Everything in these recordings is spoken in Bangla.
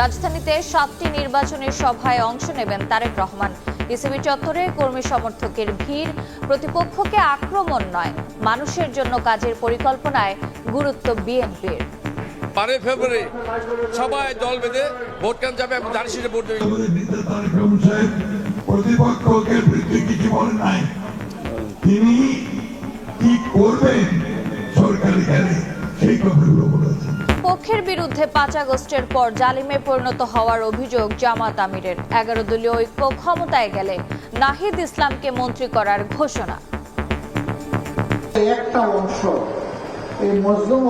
রাজধানীতে সাতটি নির্বাচনী সভায় অংশ নেবেন তারেক রহমান। ইসিবি চত্বরে কর্মী সমর্থকের ভিড় প্রতিপক্ষকে আক্রমণ নয় মানুষের জন্য কাজের পরিকল্পনায় গুরুত্ব বিএনপির। বারোই ফেব্রুয়ারি সবাই দল বেঁধে ভোট কেন যাবে আমি দাঁড়িয়ে সেটা ভোট দেবে। প্রতিপক্ষকে বিরুদ্ধে কিছু বলেন নাই। তিনি কি করবেন সরকারি গেলে সেই কথাগুলো বলেছেন। পক্ষের বিরুদ্ধে পাঁচ আগস্টের পর জালিমে পরিণত হওয়ার অভিযোগ জামাত আমিরের। এগারো দলীয় ঐক্য ক্ষমতায় গেলে নাহিদ ইসলামকে মন্ত্রী করার ঘোষণা। একটা অংশ এই মজলুম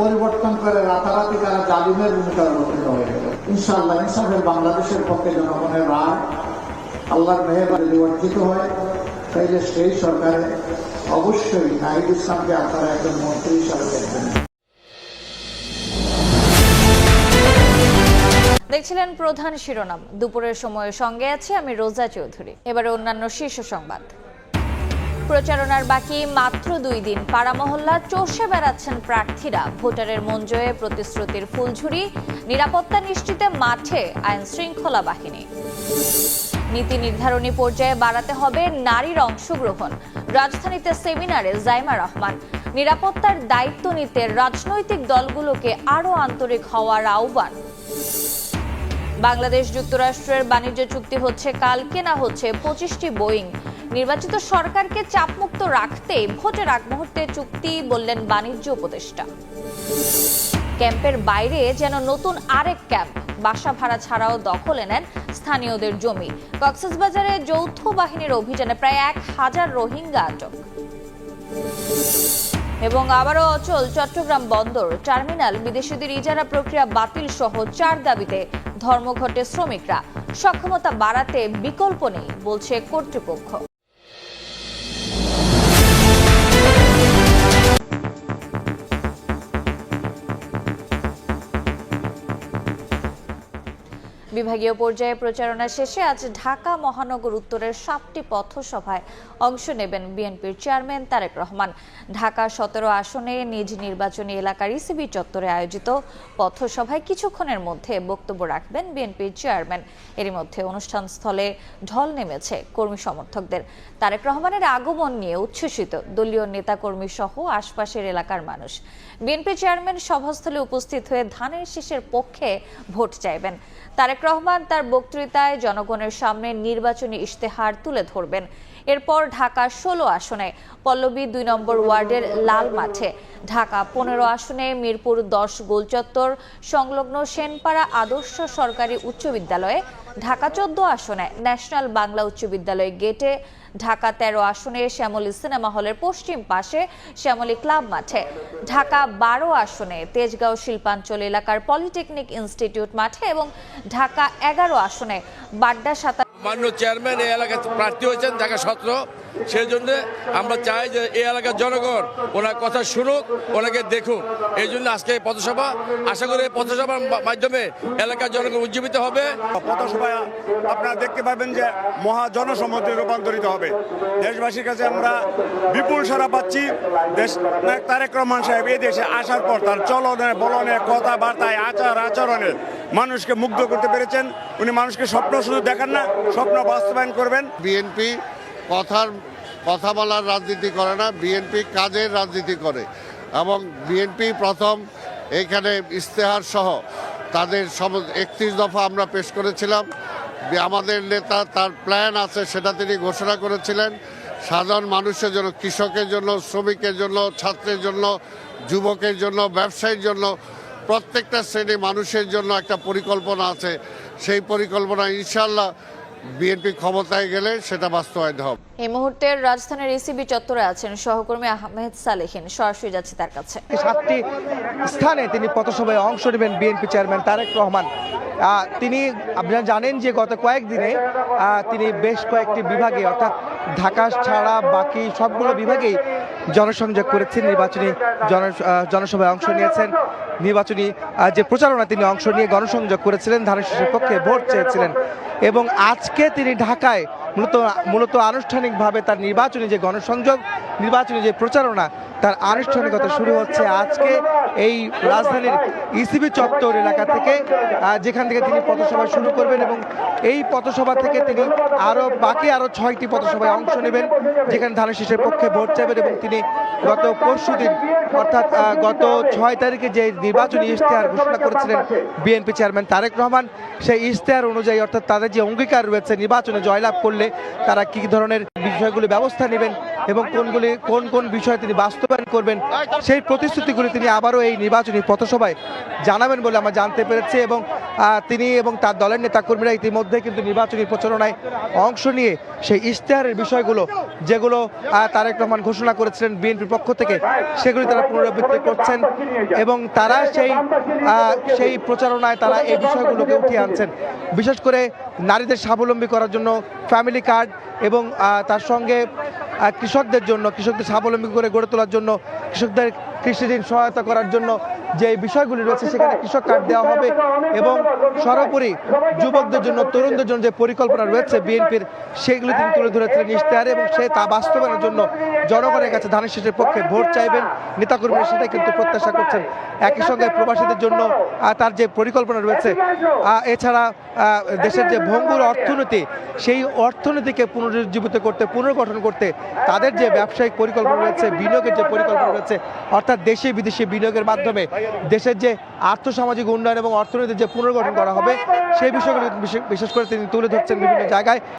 পরিবর্তন করে রাতারাতি তারা জালিমের অবতীর্ণ হয়ে গেল। ইনশাআল্লাহ, ইনসাফের বাংলাদেশের পক্ষে জনগণের রায় আল্লাহর হয়, তাইলে সেই সরকারে অবশ্যই নাহিদ ইসলামকে আপনারা একজন মন্ত্রী হিসাবে দেখবেন। দেখছিলেন প্রধান শিরোনাম। দুপুরের সময়ে সঙ্গে আছি আমি রোজা চৌধুরী। এবারে অন্যান্য শীর্ষ সংবাদ। প্রচারণার বাকি মাত্র দুই দিন পাড়া মহল্লা চষে বেড়াচ্ছেন প্রার্থীরা। ভোটারের মন জয়ে প্রতিশ্রুতির ফুলঝুরি, নিরাপত্তা নিশ্চিতে মাঠে আইন শৃঙ্খলা বাহিনী। নীতি নির্ধারণী পর্যায়ে বাড়াতে হবে নারীর অংশগ্রহণ। রাজধানীতে সেমিনারে জাইমা রহমান। নিরাপত্তার দায়িত্ব নিতে রাজনৈতিক দলগুলোকে আরও আন্তরিক হওয়ার আহ্বান। বাংলাদেশ যুক্তরাষ্ট্রের বাণিজ্য চুক্তি হচ্ছে কালকে না হচ্ছে পঁচিশটি বোয়িং। নির্বাচিত সরকারকে চাপমুক্ত রাখতে ভোটের আগ মুহূর্তে চুক্তি বললেন বাণিজ্য উপদেষ্টা। ক্যাম্পের বাইরে যেন নতুন আরেক ক্যাম্প, বাসা ভাড়া ছাড়াও দখলে নেন স্থানীয়দের জমি। কক্সবাজারে যৌথ বাহিনীর অভিযানে প্রায় এক হাজার রোহিঙ্গা আটক। এবং আবারও অচল চট্টগ্রাম বন্দর। টার্মিনাল বিদেশিদের ইজারা প্রক্রিয়া বাতিল সহ চার দাবিতে ধর্মঘটে শ্রমিকরা। সক্ষমতা বাড়াতে বিকল্প নেই, বলছে কর্তৃপক্ষ। বিভাগীয় পর্যায়ে প্রচারণা শেষে আজ ঢাকা মহানগর উত্তরের সাতটি পথসভায় অংশ নেবেন বিএনপির চেয়ারম্যান তারেক রহমান। ঢাকা সতেরো আসনে নিজ নির্বাচনী এলাকার ইসিবি চত্বরে আয়োজিত পথসভায় কিছুক্ষণের মধ্যে বক্তব্য রাখবেন বিএনপির চেয়ারম্যান। এরই মধ্যে অনুষ্ঠান স্থলে ঢল নেমেছে কর্মী সমর্থকদের। তারেক রহমানের আগমন নিয়ে উচ্ছ্বসিত দলীয় নেতাকর্মী সহ আশপাশের এলাকার মানুষ। বিএনপি চেয়ারম্যান সভাস্থলে উপস্থিত হয়ে ধানের শীষের পক্ষে ভোট চাইবেন। তারেক রহমান তার বক্তৃতায় জনগণের সামনে নির্বাচনী ইশতেহার তুলে ধরবেন। এরপর ঢাকা ষোলো আসনে, পল্লবী দুই নম্বর ওয়ার্ডের লাল মাঠে। ঢাকা পনেরো আসনে, মিরপুর দশ গোলচত্বর, সংলগ্ন সেনপাড়া আদর্শ সরকারি উচ্চ বিদ্যালয়ে ঢাকা চোদ্দ আসনে ন্যাশনাল বাংলা উচ্চ বিদ্যালয় গেটে, ঢাকা তেরো আসনে শ্যামলী সিনেমা হলের পশ্চিম পাশে শ্যামলী ক্লাব মাঠে, ঢাকা বারো আসনে তেজগাঁও শিল্পাঞ্চল এলাকার পলিটেকনিক ইনস্টিটিউট মাঠে এবং ঢাকা এগারো আসনে বাড্ডা সাঁতার মান্য চেয়ারম্যান, এই এলাকায় প্রার্থী হয়েছেন, ঢাকা সতেরো। সেই জন্য আমরা চাই যে এই এলাকার জনগণ ওনার কথা শুনুক, ওনাকে দেখুক। এই জন্য আজকে এই পথসভা, আশা করি এই পথসভার মাধ্যমে এলাকার জনগণ উজ্জীবিত হবে। পথসভায় আপনারা দেখতে পাবেন যে মহা জনসম্মতি রূপান্তরিত হবে। দেশবাসীর কাছে আমরা বিপুল সারা পাচ্ছি। দেশ, তারেক রহমান সাহেব এই দেশে আসার পর তার চলনে বলনে কথাবার্তায় আচার আচরণে মানুষকে মুগ্ধ করতে পেরেছেন। উনি মানুষকে স্বপ্ন শুধু দেখান না স্বপ্ন বাস্তবায়ন করবেন। বিএনপি কথার, কথা বলার রাজনীতি করে না বিএনপি কাজের রাজনীতি করে। এবং বিএনপি প্রথম এইখানে ইশতেহার সহ তাদের সম, একত্রিশ দফা আমরা পেশ করেছিলাম। আমাদের নেতা তার প্ল্যান আছে, সেটা তিনি ঘোষণা করেছিলেন। সাধারণ মানুষের জন্য, কৃষকের জন্য, শ্রমিকের জন্য, ছাত্রের জন্য, যুবকের জন্য, ব্যবসায়ীর জন্য, প্রত্যেকটা শ্রেণি মানুষের জন্য একটা পরিকল্পনা আছে। সেই পরিকল্পনা ইনশাল্লাহ বিএনপি ক্ষমতায় গেলে সেটা বাস্তবায়িত হবে। এই মুহূর্তে রাজধানীর ইসিবি চত্বরে আছেন সহকর্মী আহমেদ সালেহিন। সরাসরি যাচ্ছে তার কাছে। সাতটি স্থানে তিনি পথসভায় অংশ নেবেন বিএনপি চেয়ারম্যান তারেক রহমান। তিনি, আপনারা জানেন যে গত কয়েকদিনে তিনি বেশ কয়েকটি বিভাগে, অর্থাৎ ঢাকা ছাড়া বাকি সবগুলো বিভাগেই জনসংযোগ করেছেন, নির্বাচনী জন জনসভায় অংশ নিয়েছেন। নির্বাচনী যে প্রচারণা তিনি অংশ নিয়ে গণসংযোগ করেছিলেন, ধানের শীষের পক্ষে ভোট চেয়েছিলেন। এবং আজকে তিনি ঢাকায় মূলত মূলত আনুষ্ঠানিকভাবে তার নির্বাচনী যে গণসংযোগ, নির্বাচনী যে প্রচারণা, তার আনুষ্ঠানিকতা শুরু হচ্ছে আজকে এই রাজধানীর ইসিবি চত্বর এলাকা থেকে যেখান থেকে তিনি পথসভা শুরু করবেন এবং এই পথসভা থেকে তিনি আরও বাকি আরও ছয়টি পথসভায় অংশ নেবেন, যেখানে ধানের শীষের পক্ষে ভোট চাইবেন এবং তিনি গত পরশু দিন, অর্থাৎ গত ছয় তারিখে যে নির্বাচনী ইশতেহার ঘোষণা করেছিলেন বিএনপি চেয়ারম্যান তারেক রহমান, সেই ইশতেহার অনুযায়ী, অর্থাৎ তাদের যে অঙ্গীকার রয়েছে নির্বাচনে জয়লাভ করলে তারা কি ধরনের বিষয়গুলি ব্যবস্থা নেবেন এবং কোনগুলি, কোন কোন বিষয় তিনি বাস্তবায়ন করবেন, সেই প্রতিশ্রুতিগুলি তিনি আবারও এই নির্বাচনী পথসভায় জানাবেন বলে আমরা জানতে পেরেছি এবং তিনি এবং তার দলের নেতাকর্মীরা ইতিমধ্যে কিন্তু নির্বাচনী প্রচারণায় অংশ নিয়ে সেই ইশতেহারের বিষয়গুলো, যেগুলো তারেক রহমান ঘোষণা করেছিলেন বিএনপির পক্ষ থেকে, সেগুলি তারা পুনরাবৃত্তি করছেন এবং তারা সেই সেই প্রচারণায় তারা এই বিষয়গুলোকে উঠিয়ে আনছেন। বিশেষ করে নারীদের স্বাবলম্বী করার জন্য ফ্যামিলি কার্ড এবং তার সঙ্গে কৃষকদের জন্য, কৃষকদের স্বাবলম্বী করে গড়ে তোলার জন্য, কৃষকদের কৃষি ঋণ সহায়তা করার জন্য যে বিষয়গুলি রয়েছে সেখানে কৃষক কার্ড দেওয়া হবে এবং সর্বোপরি যুবকদের জন্য, তরুণদের জন্য যে পরিকল্পনা রয়েছে বিএনপির, সেগুলি তিনি তুলে ধরেছিলেন ইশতেহারে এবং সে তা বাস্তবায়নের জন্য জনগণের কাছে ধানের শীষের পক্ষে ভোট চাইবেন। নেতাকর্মীরা সেটাই কিন্তু প্রত্যাশা করছেন। একই সঙ্গে প্রবাসীদের জন্য তার যে পরিকল্পনা রয়েছে এছাড়া দেশের যে ভঙ্গুর অর্থনীতি, সেই অর্থনীতিকে পুনরুজ্জীবিত করতে, পুনর্গঠন করতে তাদের যে ব্যবসায়িক পরিকল্পনা রয়েছে, বিনিয়োগের যে পরিকল্পনা রয়েছে, অর্থাৎ দেশে বিদেশি বিনিয়োগের মাধ্যমে দেশের যে আর্থসামাজিক উন্নয়ন এবং অর্থনীতির যে পুনর্গঠন করা হবে, সেই বিষয়গুলো বিশেষ- বিশেষ করে তিনি তুলে ধরছেন বিভিন্ন জায়গায়।